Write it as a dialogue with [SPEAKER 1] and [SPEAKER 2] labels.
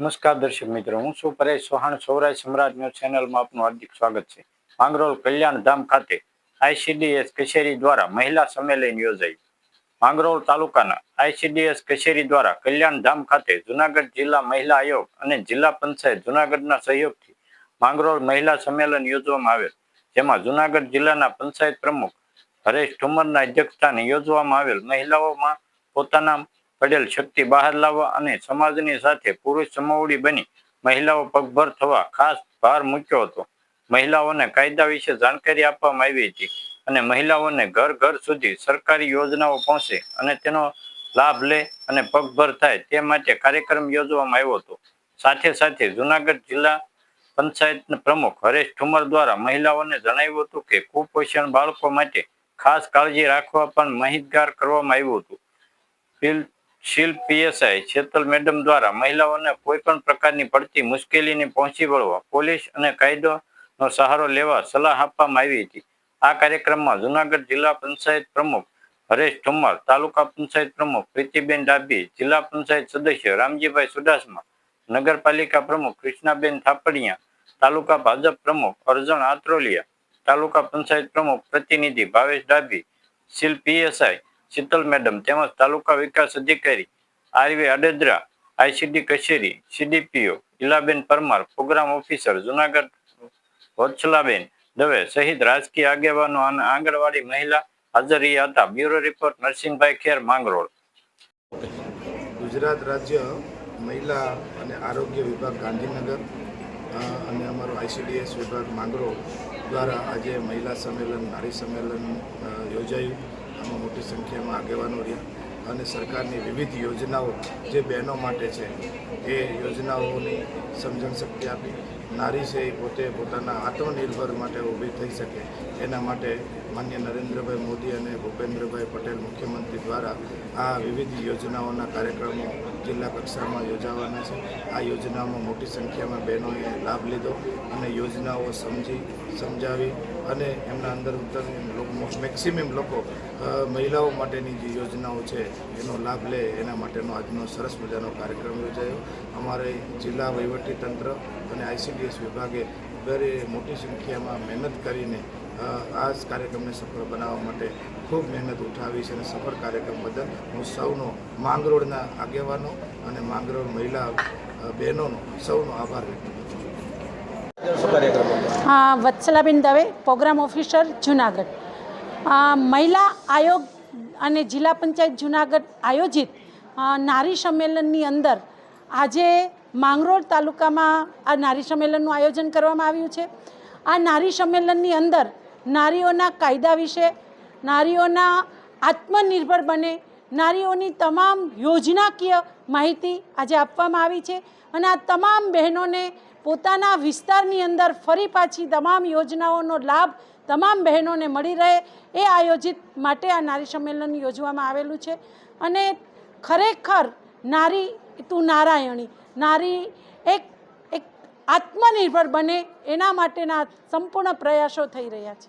[SPEAKER 1] નમસ્કાર દર્શક મિત્રો, હું છું પરેશ સોહાણ સૌરાય સમ્રાટ ન્યૂઝ ચેનલમાં આપનું હાર્દિક સ્વાગત છે. માંગરોળ કલ્યાણ ધામ ખાતે આઈસીડીએસ કચેરી દ્વારા મહિલા સંમેલન યોજાયું. માંગરોળ તાલુકાના આઈસીડીએસ કચેરી દ્વારા કલ્યાણ ધામ ખાતે જુનાગઢ જિલ્લા મહિલા આયોગ અને જિલ્લા પંચાયત જુનાગઢના સહયોગથી માંગરોળ મહિલા સંમેલન યોજવામાં આવેલ, જેમાં જુનાગઢ જિલ્લાના પંચાયત પ્રમુખ હરેશ ઠુમરના અધ્યક્ષસ્થાને યોજવામાં આવેલ મહિલાઓમાં પોતાના પડેલ શક્તિ બહાર લાવવા અને સમાજની સાથે પુરુષ સમવડી બની મહિલાઓ પગભર થવા ખાસ ભાર મૂક્યો હતો. મહિલાઓને કાયદા વિશે જાણકારી આપવામાં આવી હતી અને મહિલાઓને ઘર ઘર સુધી સરકારી યોજનાઓ પહોંચે અને તેનો લાભ લે અને પગભર થાય તે માટે કાર્યક્રમ યોજવામાં આવ્યો હતો. સાથે સાથે જુનાગઢ જિલ્લા પંચાયત પ્રમુખ હરેશ ઠુમર દ્વારા મહિલાઓને જણાવ્યું હતું કે કુપોષણ બાળકો માટે ખાસ કાળજી રાખવા પણ માહિતગાર કરવામાં આવ્યું હતું. શિલ પીએસઆઈ શેતલ મેડમ દ્વારા મહિલાઓને કોઈ પણ પ્રકારની પડતી મુશ્કેલીને પહોંચી વળવા પોલીસ અને કાયદોનો સહારો લેવા સલાહ આપવામાં આવી હતી. આ કાર્યક્રમમાં જુનાગઢ જિલ્લા પંચાયત પ્રમુખ હરેશ ઠુમ્મર, તાલુકા પંચાયત પ્રમુખ પ્રીતિબેન ડાબી જિલ્લા પંચાયત સદસ્ય રામજીભાઈ સુડાસમા, નગરપાલિકા પ્રમુખ કૃષ્ણાબેન થાપડિયા, તાલુકા ભાજપ પ્રમુખ અર્જણ આત્રોલિયા, તાલુકા પંચાયત પ્રમુખ પ્રતિનિધિ ભાવેશ ડાબી શિલ પીએસઆઈ શીતલ મેડમ, તેમજ તાલુકા વિકાસ અધિકારી આરવી અડેદરા આઈસીડી કચેરી, CDPO Ilaben Parmar, programme officer Junagadh Vatsalaben Dave સહિત રાજકીય આગેવાનો અને આંગણવાડી મહિલા હાજર હતા. Bureau report, Narsinhbhai Kher, Mangrol.
[SPEAKER 2] Gujarat રાજ્ય મહિલા અને આરોગ્ય વિભાગ ગાંધીનગર અને અમારો આઈસીડીએસ વિભાગ માંગરો દ્વારા આજે મહિલા સંમેલન, નારી સંમેલન યોજાયું. આમાં મોટી સંખ્યામાં આગેવાનો રહ્યા અને સરકારની વિવિધ યોજનાઓ જે બહેનો માટે છે, એ યોજનાઓની સમજણ શક્તિ આપી. નારી છે એ પોતે પોતાના આત્મનિર્ભર માટે ઊભી થઈ શકે. એના માટે માન્ય નરેન્દ્રભાઈ મોદી અને ભૂપેન્દ્રભાઈ પટેલ મુખ્યમંત્રી દ્વારા આ વિવિધ યોજનાઓના કાર્યક્રમો જિલ્લા કક્ષામાં યોજાવાના છે. આ યોજનામાં મોટી સંખ્યામાં બહેનોએ લાભ લીધો અને યોજનાઓ સમજી, સમજાવી અને એમના અંદર ઉત્તર મેક્સિમમ લોકો મહિલાઓ માટેની જે યોજનાઓ છે એનો લાભ લે. એના માટેનો આજનો સરસ મજાનો કાર્યક્રમ યોજાયો. અમારે જિલ્લા વહીવટી તંત્ર અને આઈસીડીએસ વિભાગે દરે મોટી સંખ્યામાં મહેનત કરીને આ કાર્યક્રમને સફળ બનાવવા માટે ખૂબ મહેનત ઉઠાવી છે અને સફળ કાર્યક્રમ બદલ હું સૌનો માંગરોળના આગેવાનો અને માંગરોળ મહિલા બહેનોનો સૌનો આભાર વ્યક્ત કરું
[SPEAKER 3] વત્સલાબેન દવે, પ્રોગ્રામ ઓફિસર, જુનાગઢ. મહિલા આયોગ અને જિલ્લા પંચાયત જુનાગઢ આયોજિત નારી સંમેલનની અંદર આજે માંગરોળ તાલુકામાં આ નારી સંમેલનનું આયોજન કરવામાં આવ્યું છે. આ નારી સંમેલનની અંદર નારીઓના કાયદા વિશે, નારીઓના આત્મનિર્ભર બને, નારીઓની તમામ યોજનાકીય માહિતી આજે આપવામાં આવી છે અને આ તમામ બહેનોને પોતાના વિસ્તારની અંદર ફરી પાછી તમામ યોજનાઓનો લાભ તમામ બહેનોને મળી રહે એ આયોજિત માટે આ નારી સંમેલન યોજવામાં આવેલું છે. અને ખરેખર નારી તું નારાયણી નારી એક એક આત્મનિર્ભર બને એના માટેના સંપૂર્ણ પ્રયાસો થઈ રહ્યા છે.